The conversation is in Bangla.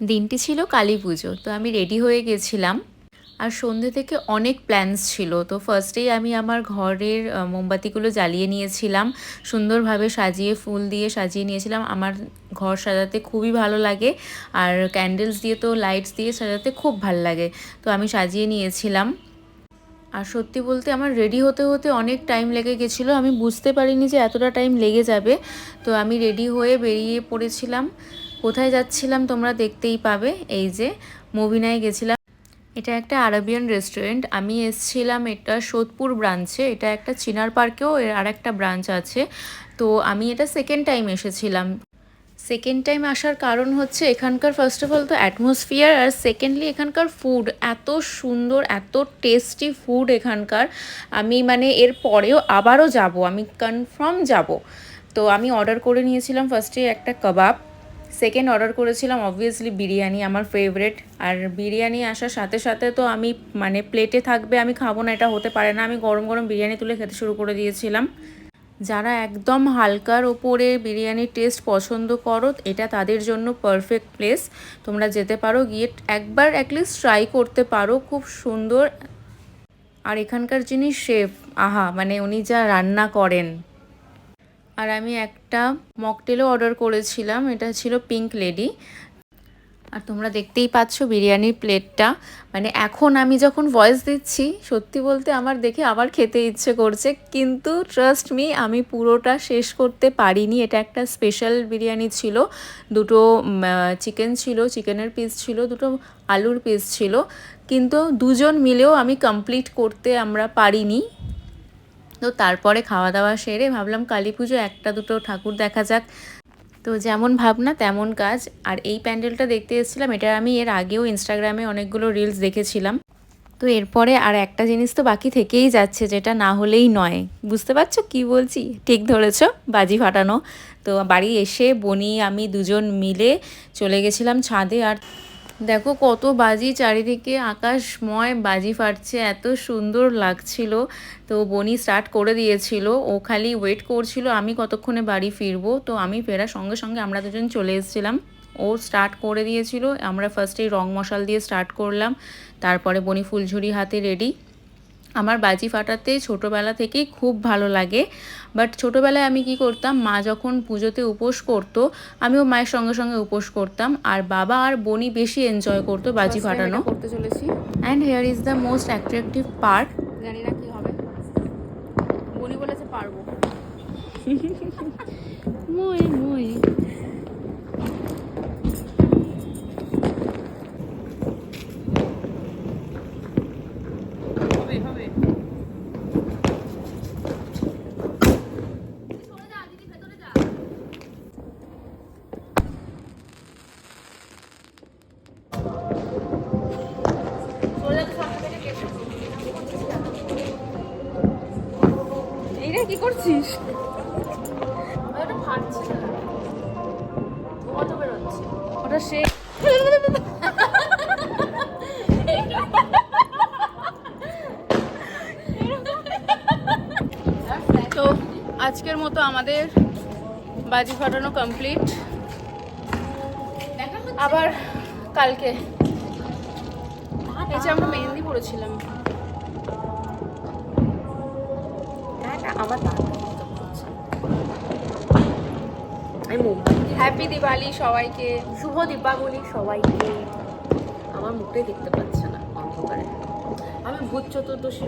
দিনটি ছিল কালী পুজো, তো আমি রেডি হয়ে গেছিলাম। আর সন্ধে থেকে অনেক প্ল্যানস ছিল, তো ফার্স্টেই আমি আমার ঘরের মোমবাতিগুলো জ্বালিয়ে নিয়েছিলাম, সুন্দরভাবে সাজিয়ে ফুল দিয়ে সাজিয়ে নিয়েছিলাম। আমার ঘর সাজাতে খুবই ভালো লাগে, আর ক্যান্ডেলস দিয়ে তো লাইটস দিয়ে সাজাতে খুব ভালো লাগে, তো আমি সাজিয়ে নিয়েছিলাম। আর সত্যি বলতে আমার রেডি হতে হতে অনেক টাইম লেগে গেছিল, আমি বুঝতে পারিনি যে এতটা টাইম লেগে যাবে, তো আমি রেডি হয়ে বেরিয়ে পড়েছিলাম। কোথায় যাচ্ছিলাম তোমরা দেখতেই পাবে। এই যে মুভিনায় গেছিলাম। এটা একটা আরবিয়ান রেস্টুরেন্ট আমি এসছিলাম এটা সোদপুর ব্রাঞ্চে এটা একটা চিনার পার্কেও, এর আর একটা ব্রাঞ্চ আছে। তো আমি এটা সেকেন্ড টাইম এসেছিলাম। সেকেন্ড টাইম আসার কারণ হচ্ছে, এখানকার ফার্স্ট অফ অল তো অ্যাটমসফিয়ার আর সেকেন্ডলি এখানকার ফুড এত সুন্দর, এত টেস্টি ফুড এখানকার। আমি মানে এর পরেও আবারও যাব। আমি কনফার্ম যাব। তো আমি অর্ডার করে নিয়েছিলাম ফার্স্টে একটা কাবাব সেকেন্ড অর্ডার করেছিলাম অবভিয়াসলি বিরিয়ানি আমার ফেভারেট আর বিরিয়ানি আসার সাথে সাথে তো আমি মানে প্লেটে থাকবে, আমি খাব না, এটা হতে পারে না। আমি গরম গরম বিরিয়ানি তুলে খেতে শুরু করে দিয়েছিলাম। যারা একদম হালকার ওপরে বিরিয়ানির টেস্ট পছন্দ করো, এটা তাদের জন্য পারফেক্ট প্লেস তোমরা যেতে পারো, গিয়ে একবার অ্যাটলিস্ট ট্রাই করতে পারো, খুব সুন্দর। আর এখানকার যিনি শেফ আহা মানে উনি যা রান্না করেন। আর আমি একটা মকটেলও অর্ডার করেছিলাম, এটা ছিল পিঙ্ক লেডি। আর তোমরা দেখতেই পাচ্ছ বিরিয়ানির প্লেটটা। মানে এখন আমি যখন ভয়েস দিচ্ছি, সত্যি বলতে আমার দেখে আবার খেতে ইচ্ছে করছে। কিন্তু ট্রাস্ট মি আমি পুরোটা শেষ করতে পারিনি। এটা একটা স্পেশাল বিরিয়ানি ছিল। দুটো চিকেন ছিল চিকেনের পিস ছিল, দুটো আলুর পিস ছিল। কিন্তু দুজন মিলেও আমি কমপ্লিট করতে আমরা পারিনি। তো তারপরে খাওয়া দাওয়া সেরে ভাবলাম কালী পুজো, একটা দুটো ঠাকুর দেখা যাক। তো যেমন ভাবনা তেমন কাজ। আর এই প্যান্ডেলটা দেখতে এসেছিলাম, এটা আমি এর আগেও ইনস্টাগ্রামে অনেকগুলো রিলস দেখেছিলাম। তো এরপরে আর একটা জিনিস তো বাকি থেকেই যাচ্ছে, যেটা না হলেই নয়। বুঝতে পারছ কি বলছি? ঠিক ধরেছো, বাজি ফাটানো। তো বাড়ি এসে বনি, আমি দুজন মিলে চলে গেছিলাম ছাদে। আর দেখো কত বাজি চারিদিকে আকাশময় বাজি ফাটছে, এত সুন্দর লাগছিল। তো বনি স্টার্ট করে দিয়েছিল, ও খালি ওয়েট করছিল আমি কতক্ষণে বাড়ি ফিরবো। তো আমি ফেরার সঙ্গে সঙ্গে আমরা দুজন চলে এসেছিলাম। ও স্টার্ট করে দিয়েছিল, আমরা ফার্স্টেই রং মশাল দিয়ে স্টার্ট করলাম। তারপরে বনি ফুলঝুরি হাতে রেডি আমার বাজি ফাটাতে ছোটোবেলা থেকেই খুব ভালো লাগে। বাট ছোটোবেলায় আমি কি করতাম মা যখন পুজোতে উপোস করতো আমিও মায়ের সঙ্গে সঙ্গে উপোস করতাম। আর বাবা আর বনি বেশি এনজয় করতো বাজি ফাটানো। করতে চলেছি। And here is the most attractive part জানি না কি হবে। বনি বলেছে পারব। মই মই এই রে কি করছিস? ওটা সে তো আজকের মতো আমাদের বাজি ফাটানো কমপ্লিট আবার কালকে। এই যে আমরা মেহেন্দি পড়েছিলাম। আমার আমি হ্যাপি দিওয়ালি সবাইকে। শুভ দীপাবলি সবাইকে। আমার মুখটাই দেখতে পাচ্ছে না। অন্ধকারে। আমি ভূত চতুর্দশী